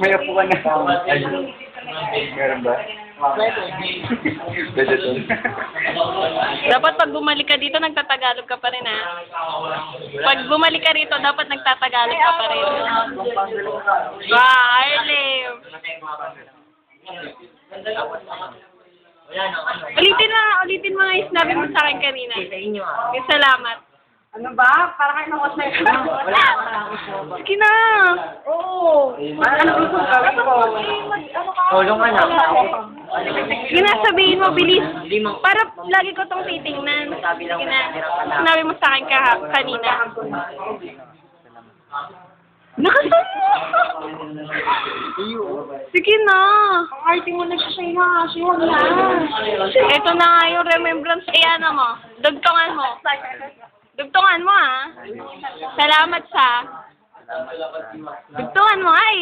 May upo ka na. Meron ba? Pwede to. Dapat pag bumalik ka dito, nagtatagalog ka pa rin, ha? Pag bumalik ka rito, dapat nagtatagalog ka pa rin. Wow, Arlim! Ulitin mo, ulitin mo nga yung sinabi mo sa akin kanina. Sa inyo ah. Yung salamat. Ano ba? Para kayo ng osay. Wala akong Sige na! Oo. Ano gusto mo gawin ko? Tulong ka na. Sige na, sabihin mo, bilis. Para lagi ko tong titingnan. Sabi lang Sige na. na. Sinabi mo sa akin ka, kanina. Nakasan mo! Sige na. Ang arte mo nagsasay ha. Siwag na. Ito na nga yung remembrance. Ayan mo. Dugtungan mo. Dugtungan mo, ah. Salamat sa... Dugtungan mo, ay.